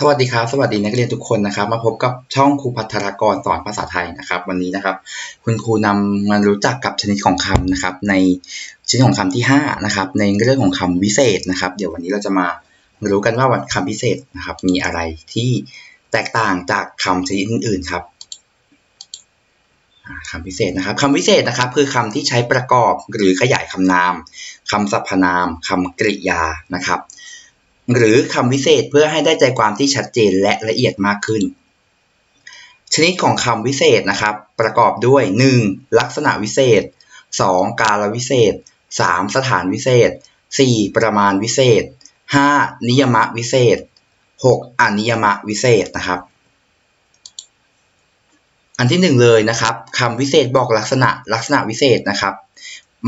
สวัสดีครับ สวัสดีนักเรียนทุกคนนะครับ มาพบกับช่องครูพัฒนากรสอนภาษาไทยนะครับ วันนี้นะครับ คุณครูนำมารู้จักกับชนิดของคำนะครับ ในชนิดของคำที่5นะครับในเรื่องของคำวิเศษนะครับ เดี๋ยววันนี้เราจะมารู้กันว่าวันคำพิเศษนะครับ มีอะไรที่แตกต่างจากคำชนิดอื่นๆครับคำพิเศษนะครับคำพิเศษนะครับ คือคำที่ใช้ประกอบหรือขยายคำนามคำสรรพนามคำกริยานะครับ หรือคำวิเศษเพื่อให้ได้ใจความที่ชัดเจนและละเอียดมากขึ้น ชนิดของคำวิเศษนะครับ ประกอบด้วย 1. ลักษณะวิเศษ 2. กาลวิเศษ 3. สถานวิเศษ 4. ประมาณวิเศษ 5. นิยมะวิเศษ 6. อนิยมะวิเศษนะครับ อันที่หนึ่งเลยนะครับคำวิเศษบอกลักษณะลักษณะวิเศษนะครับ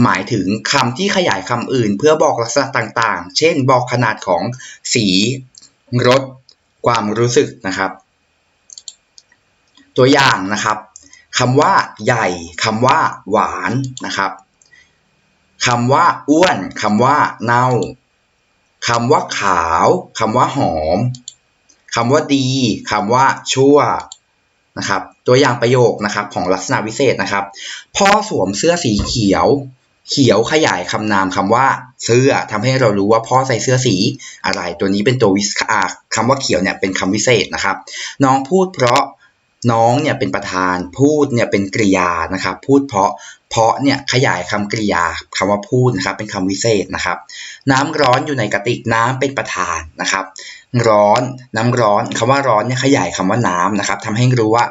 หมายถึงคำที่ขยายคำอื่น เพื่อบอกลักษณะต่างๆ เช่น บอกขนาดของสี รส ความรู้สึกนะครับ ตัวอย่างนะครับคำว่าใหญ่คำว่า หวานนะครับคำว่าอ้วนคำว่าเน่าคำว่าขาวคำว่าหอมคำว่าดีคำว่าชั่วนะครับ ตัวอย่างประโยคนะครับของลักษณะวิเศษนะครับ พ่อสวมเสื้อสีเขียว เขียวขยายคำนามคำว่าเสื้อทำให้เรารู้ว่าพ่อใส่เสื้อสีอะไร ตัวนี้เป็นตัววิสคำว่าเขียวเนี่ยเป็นคำวิเศษนะครับ น้องพูดเพราะ น้องเนี่ยเป็นประธาน พูดเนี่ยเป็นกริยานะครับ พูดเพราะ เพราะเนี่ยขยายคำกริยาคำว่าพูดนะครับ เป็นคำวิเศษนะครับ น้ำร้อนอยู่ในกระติกน้ำเป็นประธานนะครับ ร้อนน้ำร้อนคำว่าร้อนเนี่ยขยายคำว่าน้ำนะครับทำให้รู้ว่า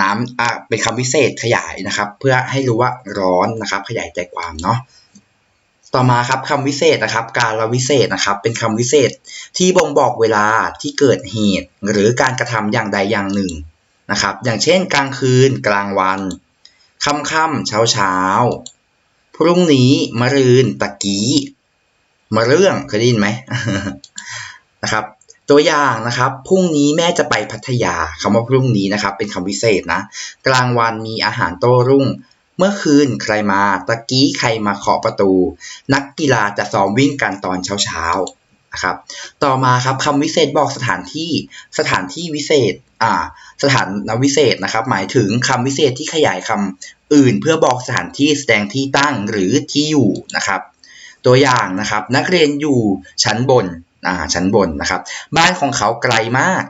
น้ำเป็นคำวิเศษขยายนะครับ เพื่อให้รู้ว่าร้อนนะครับ ขยายใจความเนาะต่อมาครับคำวิเศษนะครับ การละวิเศษนะครับ เป็นคำวิเศษที่บ่งบอกเวลาที่เกิดเหตุ หรือการกระทำอย่างใดอย่างหนึ่ง นะครับ อย่างเช่นกลางคืนกลางวัน ค่ำค่ำเช้าเช้าพรุ่งนี้มะรืนตะกี้มาเรื่องเคยได้ยินไหมนะครับ ตัวอย่างนะครับพรุ่งนี้แม่จะไปพัทยาคำว่าพรุ่งนี้นะครับ เป็นคำวิเศษนะ กลางวันมีอาหารโต้รุ่ง เมื่อคืนใครมาตะกี้ใครมาเคาะประตู นักกีฬาจะซ้อมวิ่งกันตอนเช้าๆ นะครับ ต่อมาครับคำวิเศษบอกสถานที่สถานที่วิเศษอ่าสถานนวิเศษนะครับ หมายถึงคำวิเศษที่ขยายคำอื่น เพื่อบอกสถานที่แสดงที่ตั้งหรือที่อยู่นะครับ ตัวอย่างนะครับ นักเรียนอยู่ชั้นบนอ่าชั้นบนนะครับ บ้านของเขาไกลมาก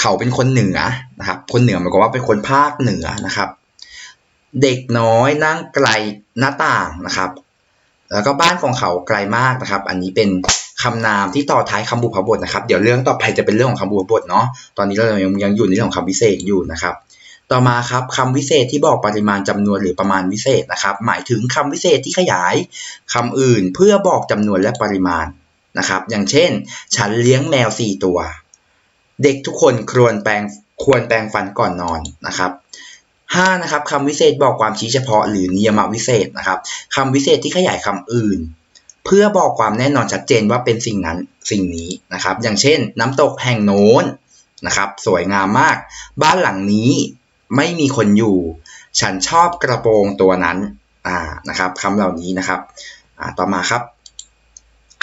เขาเป็นคนเหนือนะครับ คนเหนือหมายความว่าเป็นคนภาคเหนือนะครับ เด็กน้อยนั่งไกลหน้าต่างนะครับ แล้วก็บ้านของเขาไกลมากนะครับ อันนี้เป็น คำนามที่ต่อท้ายคำบุพบทนะครับ เดี๋ยวเรื่องต่อไปจะเป็นเรื่องของคำบุพบทเนาะ ตอนนี้เรายังยังอยู่ในเรื่องของคำวิเศษอยู่นะครับ ต่อมาครับคำวิเศษที่บอกปริมาณจำนวนหรือประมาณวิเศษนะครับ หมายถึงคำวิเศษที่ขยายคำอื่นเพื่อบอกจำนวนและปริมาณนะครับ อย่างเช่น ฉันเลี้ยงแมว 4 ตัว เด็กทุกคนควรแปรงควรแปรงฟันก่อนนอนนะครับ5นะครับคำวิเศษบอกความชี้เฉพาะหรือนิยมวิเศษนะครับคำวิเศษที่ขยายคำอื่น เพื่อบอกความแน่นอนชัดเจนว่าเป็นสิ่งนั้นสิ่งนี้นะครับ อย่างเช่น น้ำตกแห่งโน้นนะครับ สวยงามมาก บ้านหลังนี้ไม่มีคนอยู่ ฉันชอบกระโปรงตัวนั้นอ่านะครับคำเหล่านี้นะครับอ่าต่อมาครับ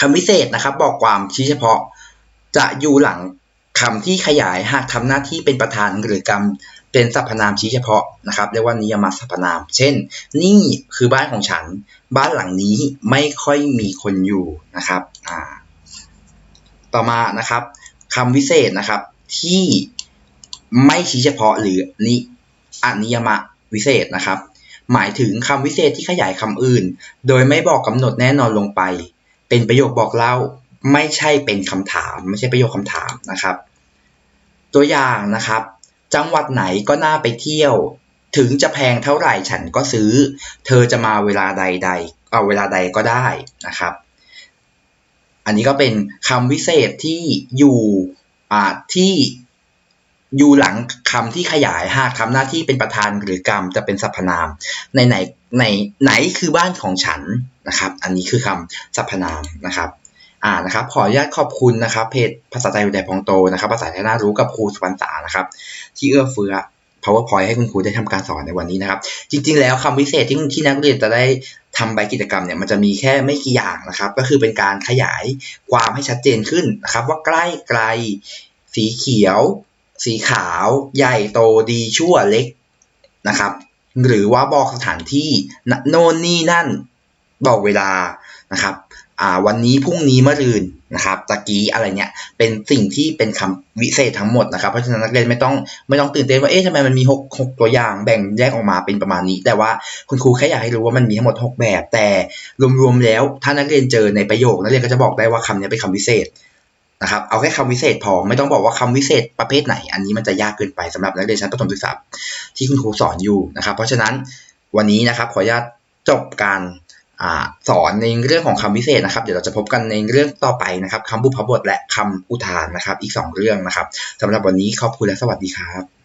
คำพิเศษนะครับบอกความชี้เฉพาะจะอยู่หลังคำที่ขยายหากทำหน้าที่เป็นประธานหรือกรรม เป็นสรรพนามชี้เฉพาะนะครับเรียกว่านิยมสรรพนาม เช่น นี่คือบ้านของฉัน บ้านหลังนี้ไม่ค่อยมีคนอยู่นะครับอ่าต่อมานะครับคำวิเศษนะครับที่ไม่ชี้เฉพาะหรือนิอนิยมวิเศษนะครับ หมายถึงคำวิเศษที่ขยายคำอื่น โดยไม่บอกกำหนดแน่นอนลงไป เป็นประโยคบอกเล่าไม่ใช่เป็นคำถาม ไม่ใช่ประโยคคำถามนะครับ ตัวอย่างนะครับ จังหวัดไหนก็น่าไปเที่ยว ถึงจะแพงเท่าไหร่ฉันก็ซื้อ เธอจะมาเวลาใดใดเอาเวลาใดก็ได้นะครับ อันนี้ก็เป็นคำวิเศษที่อยู่อ่าที่อยู่หลังคำที่ขยายหากทำหน้าที่เป็นประธานหรือกรรมจะเป็นสรรพนาม ในไหนในไหนคือบ้านของฉันนะครับ อันนี้คือคำสรรพนามนะครับ อ่านะครับขออนุญาตขอบคุณนะครับเพจภาษาไทยวิทยาพองโตนะครับภาษาไทยน่ารู้กับครูสุพรรณานะครับ ที่เอื้อเฟื้อ powerpoint ให้คุณครูได้ทำการสอนในวันนี้นะครับ จริง ๆ แล้วคำวิเศษที่ที่นักเรียนจะได้ทำใบกิจกรรมเนี่ยมันจะมีแค่ไม่กี่อย่างนะครับ ก็คือเป็นการขยายความให้ชัดเจนขึ้นนะครับ ว่าใกล้ไกล สีเขียว สีขาว ใหญ่โตดีชั่วเล็กนะครับ หรือว่าบอกสถานที่โน่นนี่นั่นบอกเวลา นะครับวันนี้พรุ่งนี้เมะรืนนะครับตะกี้อะไรเนี่ยเป็นสิ่งที่เป็นคำวิเศษทั้งหมดนะครับเพราะฉะนั้นนักเรียนไม่ต้องไม่ต้องตื่นเต้นว่าเอ๊ะทำไมมันมีหกหกตัวอย่างแบ่งแยกออกมาเป็นประมาณนี้ แต่ว่าคุณครูแค่อยากให้รู้ว่ามันมีทั้งหมดหกแบบ แต่รวมๆแล้วถ้านักเรียนเจอในประโยคนักเรียนก็จะบอกได้ว่าคำนี้เป็นคำวิเศษนะครับเอาแค่คำวิเศษพอไม่ต้องบอกว่าคำวิเศษประเภทไหน อันนี้มันจะยากเกินไปสำหรับนักเรียนชั้นประถมศึกษาที่คุณครูสอนอยู่นะครับ เพราะฉะนั้นวันนี้นะครับขออนุญาตจบการ สอนในเรื่องของคำพิเศษนะครับเดี๋ยวเราจะพบกันในเรื่องต่อไปนะครับคำบุพบทและคำอุทานนะครับ อีก 2 เรื่องนะครับสำหรับวันนี้ขอบคุณและสวัสดีครับ